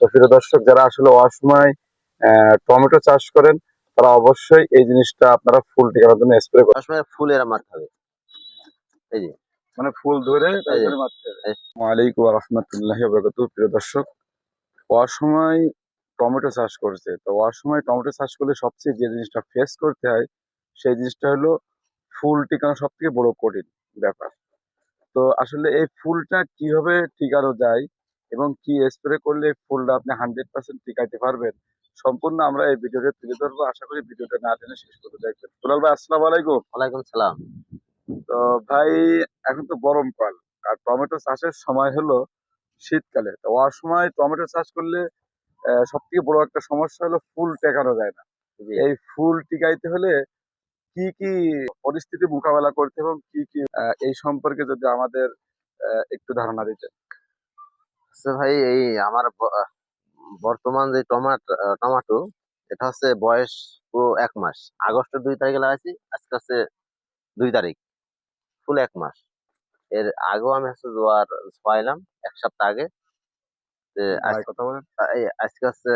তো প্রিয় দর্শক যারা আসলে অসময় আহ, টমেটো চাষ করেন তারা অবশ্যই এই জিনিসটা আপনারা ফুল টিকানোর জন্য স্প্রে করেন। সবসময় ফুলের মারতে হবে। এই যে। মানে ফুল ধরে তারপরে মারতে হবে। ওয়ালাইকুম রহমতুল্লাহি প্রিয় দর্শক। অসময় টমেটো চাষ করছে। তো অসময় টমেটো চাষ করলে সবচেয়ে যে জিনিসটা ফেস করতে হয় সেই জিনিসটা হলো ফুল টিকানো সব থেকে বড় কঠিন ব্যাপার। তো আসলে এই ফুলটা কীভাবে টিকানো যায় এবং কি স্প্রে করলে ফুলটা আপনি হান্ড্রেড পার্সেন্ট টিকাইতে পারবেন সম্পূর্ণ আমরা এই ভিডিওটা তুলে ধরবো। আশা করি ভিডিওটা না টেনে শেষ করতে দেখবেন। দুলাল ভাই আসসালামু আলাইকুম। ওয়ালাইকুম সালাম। তো ভাই এখন তো গরমকাল আর টমেটো চাষের সময় হলো শীতকালে। তো অসময় টমেটো চাষ করলে সব থেকে বড় একটা সমস্যা হলো ফুল টেকানো যায় না। এই ফুল টিকাইতে হলে কি কি পরিস্থিতি মোকাবেলা করতে এবং কি কি এই সম্পর্কে যদি আমাদের আহ, একটু ধারণা দিতে আচ্ছা ভাই এই আমার বর্তমান যে টমাটো টমাটো এটা হচ্ছে বয়স পুরো এক মাস। আগস্টের দুই তারিখে লাগাইছি আজকে হচ্ছে দুই তারিখ। ফুল এক মাস। এর আগেও আমি হচ্ছে জোয়ার ছয়াইলাম এক সপ্তাহ আগে। আজকে হচ্ছে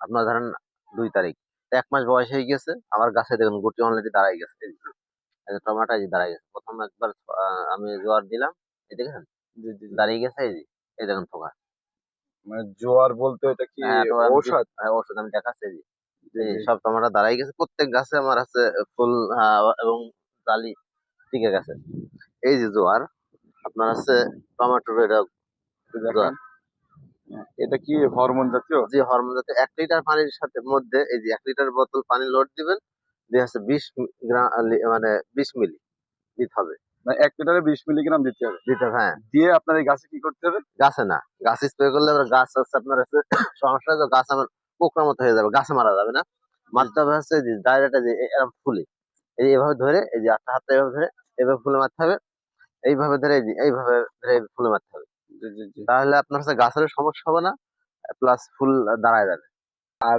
আপনার ধরেন দুই তারিখ। এক মাস বয়স হয়ে গেছে আমার গাছে দেখুন গুটি অলরেডি দাঁড়াই গেছে। টমাটো দাঁড়াই গেছে। প্রথম একবার আমি জোয়ার দিলাম এই দেখেন। দাঁড়িয়ে গেছে এই এই দেখুন থোকা মানে জোয়ার বলতে এটা কি হ্যাঁ, ঔষধ? হ্যাঁ, ওষুধ আমি দেখাচ্ছি। জি, সব টমেটো দাঁড়াই গেছে। প্রত্যেক গাছে আমার আছে ফুল এবং জালি টিকে গেছে। এই যে জোয়ার আপনার আছে টমেটোর এটা। হ্যাঁ, এটা কি হরমোন জাতীয়? যে হরমোন যাতে এক লিটার পানির সাথে মধ্যে এই যে এক লিটার বোতল পানি লোড দিবেন দিয়ে হচ্ছে বিশ গ্রাম মানে বিশ মিলি দিতে হবে। এক লিটারে বিশ মিলিগ্রাম দিতে হবে। দিতে হবে হ্যাঁ। দিয়ে আপনার এই গাছে কি করতে হবে? গাছে না গাছ স্প্রে করলে আবার গাছ হচ্ছে আপনার হচ্ছে সমস্যা গাছ আমার মতো হয়ে যাবে গাছে মারা যাবে না। মারতে হবে হচ্ছে যে ডাইরেক্ট যে এরকম ফুলে। এই এভাবে ধরে এই যে আটটা হাতটা এভাবে ধরে এভাবে ফুলে মারতে হবে। এইভাবে ধরে এই এইভাবে ধরে ফুলে মারতে হবে। তাহলে আপনার হচ্ছে গাছের সমস্যা হবে না প্লাস ফুল দাঁড়ায় যাবে। আর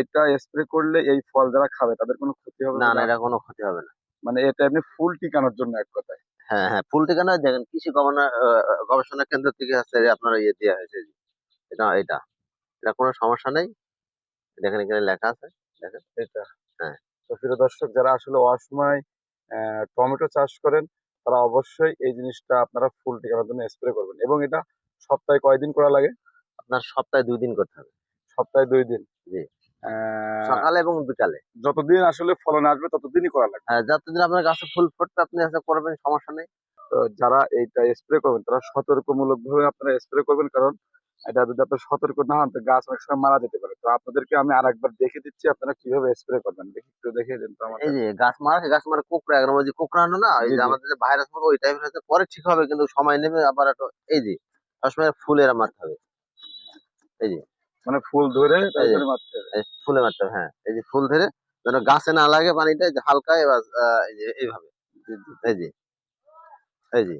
এটা স্প্রে করলে এই ফল যারা খাবে তাদের কোনো ক্ষতি হবে না এটা কোনো ক্ষতি হবে না। মানে এটা এমনি ফুল টিকানোর জন্য এক কথায়। হ্যাঁ হ্যাঁ ফুল ঠিকানা দেখেন কৃষি গবেষণা গবেষণা কেন্দ্র থেকে হচ্ছে যে আপনার ইয়ে দেওয়া হয়েছে এটা এটা। এটা কোনো সমস্যা নেই। দেখেন এখানে লেখা আছে দেখেন। এটা। হ্যাঁ। তো প্রিয় দর্শক যারা আসলে অসময় আহ, টমেটো চাষ করেন তারা অবশ্যই এই জিনিসটা আপনারা ফুল টিকানোর জন্য স্প্রে করবেন। এবং এটা সপ্তাহে কয়দিন করা লাগে? আপনার সপ্তাহে দুই দিন করতে হবে। সপ্তাহে দুই দিন? জি। সকালে এবং বিকালে। যতদিন আসলে ফলন আসবে ততদিনই করা লাগবে। হ্যাঁ, যতদিন আপনার গাছে ফুল ফুটবে আপনি আছে করবেন সমস্যা নেই। তো যারা এইটা স্প্রে করবেন তারা সতর্কমূলক ভাবে আপনারা স্প্রে করবেন কারণ এটা যদি আপনার সতর্ক না হন তো গাছ অনেক সময় মারা যেতে পারে। তো আপনাদেরকে আমি আরেকবার দেখে দিচ্ছি আপনারা কীভাবে স্প্রে করবেন। দেখি একটু দেখে দিন তো আমাকে। এই যে গাছ মারা গাছ মারা কোকড়া একদম যে কোকড়ানো না এই যে আমাদের যে ভাইরাস মতো ওই টাইপের হচ্ছে পরে ঠিক হবে কিন্তু সময় নেবে আবার একটু এই যে সবসময় ফুলের মারতে হবে এই যে। তারপরে ফুল ধরে ফুলে মারতে হবে হ্যাঁ। এই যে ফুল ধরে যেন গাছে না লাগে পানিটা যে হালকা এবার আহ, এই যে এইভাবে। এই যে এই যে।